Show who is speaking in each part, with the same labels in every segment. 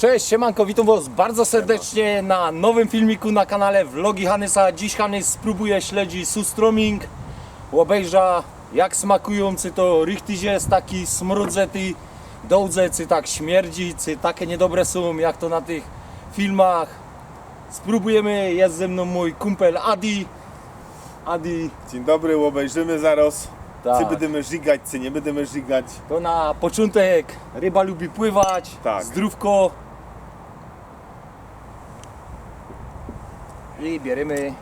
Speaker 1: Cześć, siemanko, witam was bardzo serdecznie na nowym filmiku na kanale Vlogi Hanysa. Dziś Hanys spróbuje śledzi sustroming, obejrza jak smakujący to richtig jest, taki smrodzety, dołdze, czy tak śmierdzi, czy takie niedobre są jak to na tych filmach. Spróbujemy, jest ze mną mój kumpel Adi. Adi,
Speaker 2: Dzień dobry, obejrzymy zaraz.
Speaker 1: Tak.
Speaker 2: Czy będziemy żygać, czy nie będziemy żygać.
Speaker 1: to na początek ryba lubi pływać,
Speaker 2: Tak.
Speaker 1: zdrówko. I bierzemy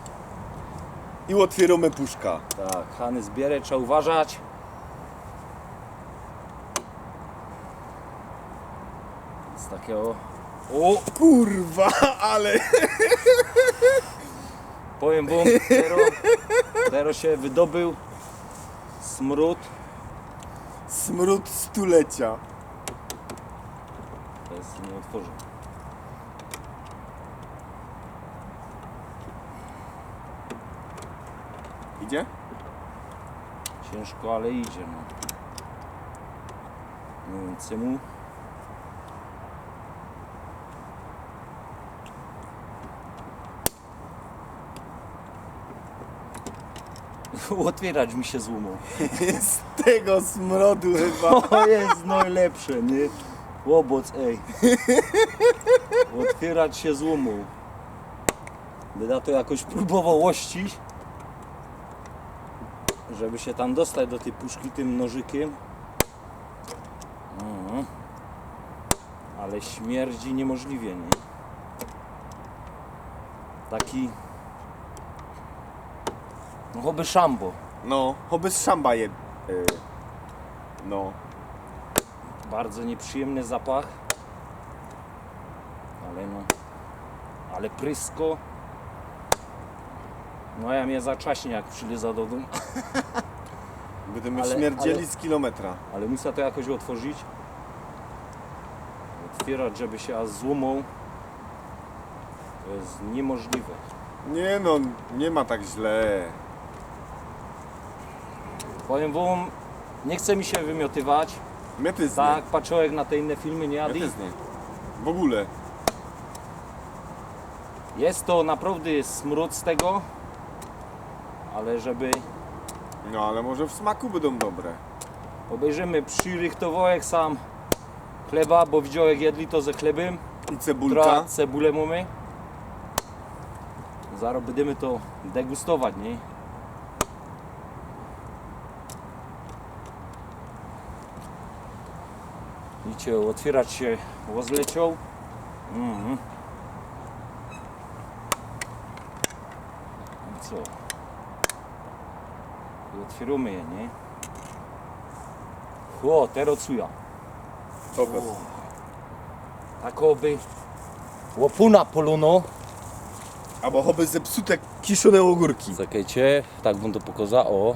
Speaker 2: I otwieramy puszka.
Speaker 1: Tak, Hany zbierę, trzeba uważać. Z takiego. O!
Speaker 2: Kurwa, ale...
Speaker 1: Powiem wam, zero, zero się wydobył smród.
Speaker 2: Smród stulecia.
Speaker 1: To jest nie otworzę.
Speaker 2: Idzie?
Speaker 1: Ciężko, ale idzie. No. Mówiąc mu. Otwierać mi się złomą.
Speaker 2: Z tego smrodu chyba.
Speaker 1: To jest najlepsze, nie? Łoboc, ej. Otwierać się złomą. Będę to jakoś próbował łościć, żeby się tam dostać do tej puszki tym nożykiem. Mhm. Ale śmierdzi niemożliwie, nie? Taki... No choby szambo.
Speaker 2: No, choby z szamba je... y, No.
Speaker 1: Bardzo nieprzyjemny zapach. Ale no. Ale prysko. No ja mnie zaczaśnie jak przyliza do domu.
Speaker 2: Będziemy
Speaker 1: Ale-
Speaker 2: śmierdzieli
Speaker 1: ale-
Speaker 2: z kilometra.
Speaker 1: Ale muszę to jakoś otworzyć. Otwierać, żeby się aż złomą. To jest niemożliwe.
Speaker 2: Nie no, nie ma tak źle.
Speaker 1: Powiem wam, nie chce mi się wymiotywać.
Speaker 2: Mnie
Speaker 1: Tak, patrzyłem na te inne filmy, nie
Speaker 2: Ja
Speaker 1: Adi?
Speaker 2: też nie. W ogóle.
Speaker 1: Jest to naprawdę smród z tego. Ale żeby
Speaker 2: No ale może w smaku będą dobre.
Speaker 1: Obejrzymy przyrychtowałek sam chleba, bo widziałem jak jedli to ze chlebem.
Speaker 2: I cebulka.
Speaker 1: Cebulę mamy. Zaraz będziemy to degustować, nie? Widzicie, otwierać się rozleciał. Mhm. I co? I otwieramy je, nie? O, teraz cuja.
Speaker 2: Pokaż.
Speaker 1: Takoby łopuna poluno.
Speaker 2: Albo choby zepsute kiszone ogórki.
Speaker 1: Czekajcie, tak bym to pokazał, o.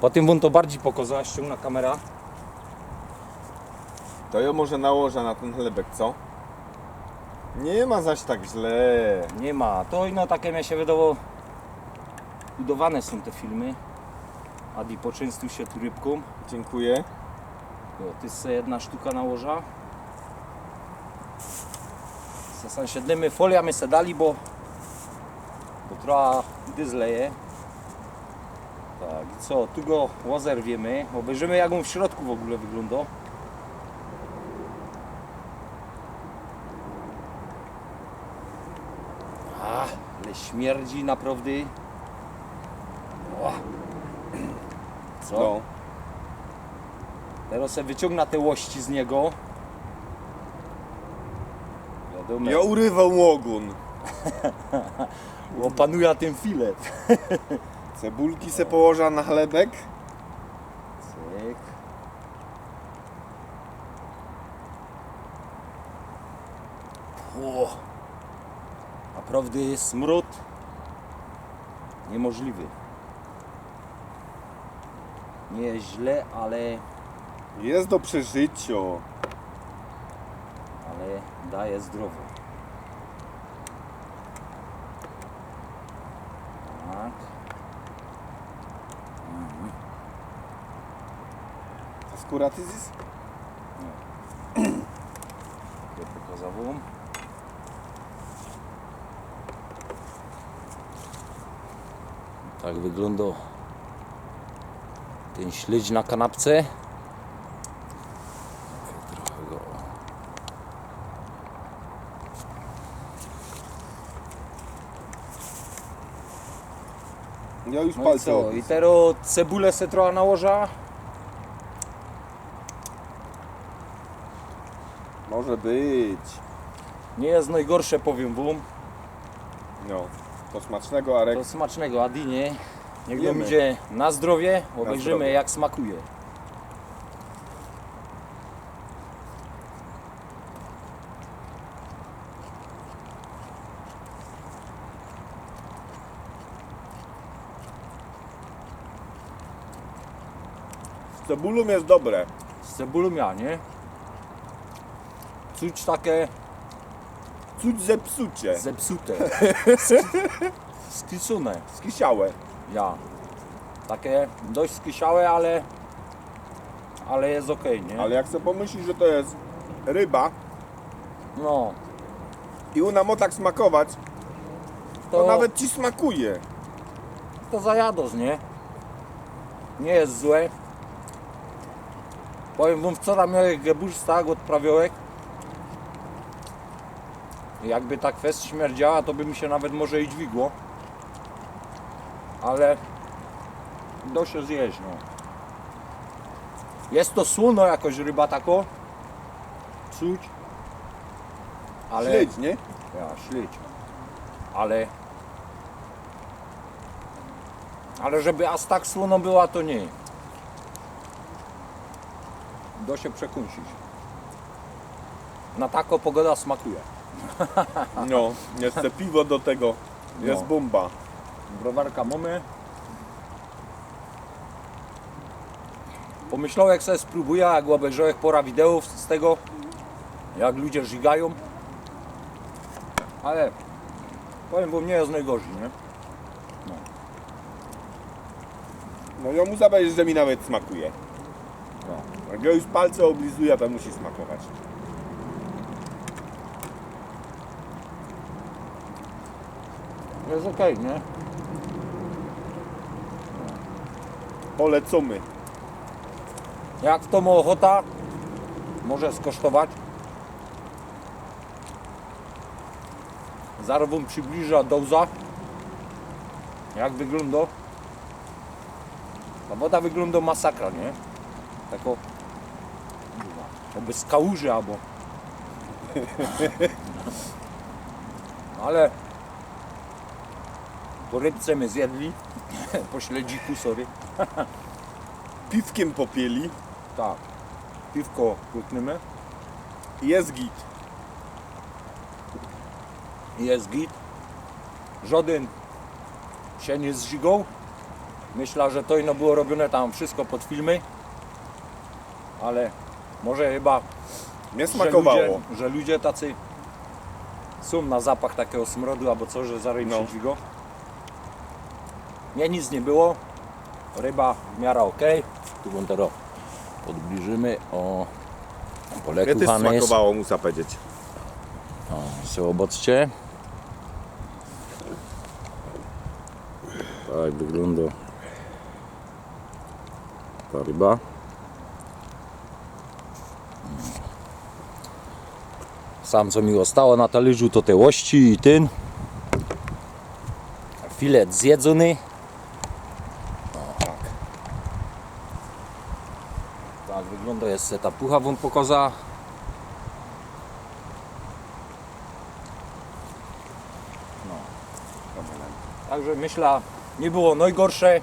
Speaker 1: Potem bym to bardziej pokazał, ściągna kamera.
Speaker 2: To ja może nałożę na ten chlebek, co? Nie ma zaś tak źle.
Speaker 1: Nie ma, to no takie mi się wydało, budowane są te filmy. Adi poczęstuj się tu rybką.
Speaker 2: Dziękuję.
Speaker 1: O, ty se jedna sztuka nałoża. Zasan siedlimy foliami se dali, bo, bo trochę gdy zleje. Tak, i co, tu go rozerwiemy, obejrzymy jak on w środku w ogóle wygląda. A, ale śmierdzi naprawdę. O. Co?
Speaker 2: No.
Speaker 1: Teraz sobie wyciągna te łości z niego. Wiadomo,
Speaker 2: Ja urywał ogon.
Speaker 1: opanuje ten filet.
Speaker 2: Cebulki se położa na chlebek.
Speaker 1: Cyk. O, naprawdę smród niemożliwy. Nie jest źle, ale,
Speaker 2: Jest do przeżycia.
Speaker 1: ale daje zdrowo. Tak.
Speaker 2: Skóra tyzis?
Speaker 1: Ja pokazał Bum. Tak wygląda ten śledź na kanapce. Trochę go
Speaker 2: Ja już
Speaker 1: No i
Speaker 2: palce
Speaker 1: co? I teraz cebulę se trochę nałoża.
Speaker 2: Może być.
Speaker 1: Nie jest najgorsze, powiem wam.
Speaker 2: No. To smacznego, Arek.
Speaker 1: To smacznego, Adinie. Niech nam idzie na zdrowie. Obejrzymy
Speaker 2: zdrowie.
Speaker 1: jak smakuje.
Speaker 2: Z cebulą jest dobre.
Speaker 1: Z cebulą ja, nie? Czuć takie
Speaker 2: Czuć zepsucie.
Speaker 1: zepsute. Skisune.
Speaker 2: Skisiałe.
Speaker 1: Ja. Takie dość skisiałe, ale ale jest ok, nie?
Speaker 2: Ale jak sobie pomyślisz, że to jest ryba
Speaker 1: No,
Speaker 2: i ona ma tak smakować,
Speaker 1: to,
Speaker 2: to nawet ci smakuje.
Speaker 1: to zajados, nie? Nie jest złe. Powiem wam, wczoraj miałem gebusz tak od prawiołek. Jakby ta kwestia śmierdziała, to by mi się nawet może i dźwigło. Ale do się zjeść, no. Jest to słono jakoś ryba tako. Czuć. Ale...
Speaker 2: Śledź, nie?
Speaker 1: Ja, śledź. Ale... Ale żeby aż tak słono była, to nie. Do się przekąsić. Na tako pogoda smakuje.
Speaker 2: No. Jeszcze piwo do tego. Jest
Speaker 1: No.
Speaker 2: bomba.
Speaker 1: Browarka mamy. Pomyślałem, jak sobie spróbuję, jak obejrzałem pora wideów z tego, jak ludzie żygają. Ale powiem wam, nie jest najgorzej, nie?
Speaker 2: No ja mu zabejrz, że mi nawet smakuje.
Speaker 1: No.
Speaker 2: Jak ja już palce oblizuję, to musi smakować.
Speaker 1: Jest okej, nie?
Speaker 2: Polecamy.
Speaker 1: Jak to ma ochota, może skosztować. Zaraz przybliża doza. Jak wygląda. Ta woda wygląda masakra, nie? Tako... To bez kałuży albo... Ale... Po rybce my zjedli. po śledziku, sorry.
Speaker 2: Piwkiem popieli.
Speaker 1: Tak. Piwko płykniemy.
Speaker 2: Jest git.
Speaker 1: Jest git. Żaden się nie zżigał. Myślę, że to ino było robione tam wszystko pod filmy. Ale może chyba,
Speaker 2: Mnie
Speaker 1: że
Speaker 2: smakowało.
Speaker 1: ludzie, że ludzie tacy są na zapach takiego smrodu albo co, że się
Speaker 2: No.
Speaker 1: dźwigło. Nie, nic nie było. Ryba w miarę ok. Tu wam teraz podbliżymy. O, pole
Speaker 2: Mnie też
Speaker 1: jest.
Speaker 2: smakowało, muszę powiedzieć.
Speaker 1: Se oboccie. Tak wygląda ta ryba. Sam co mi zostało na talerzu to te łości i ten. Filet zjedzony. O, tak. Tak wygląda jest ta pucha wam pokaza. Także myślę, nie było najgorsze.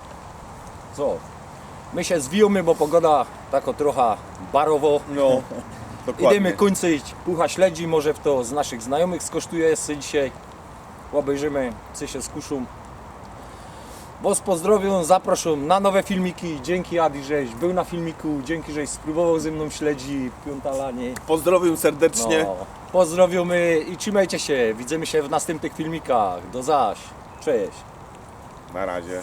Speaker 1: Co? My się zwijamy, bo pogoda tako trochę barowo.
Speaker 2: No, dokładnie.
Speaker 1: Idziemy kończyć pucha śledzi, może w to z naszych znajomych skosztuje jeszcze dzisiaj. Obejrzymy, co się skuszą. Was pozdrowią, zapraszam na nowe filmiki. Dzięki Adi, żeś był na filmiku. Dzięki, żeś spróbował ze mną śledzi. Piąta lanie.
Speaker 2: Pozdrowię serdecznie.
Speaker 1: No, pozdrowiamy i trzymajcie się. Widzimy się w następnych filmikach. Do zaś. Cześć.
Speaker 2: Na razie.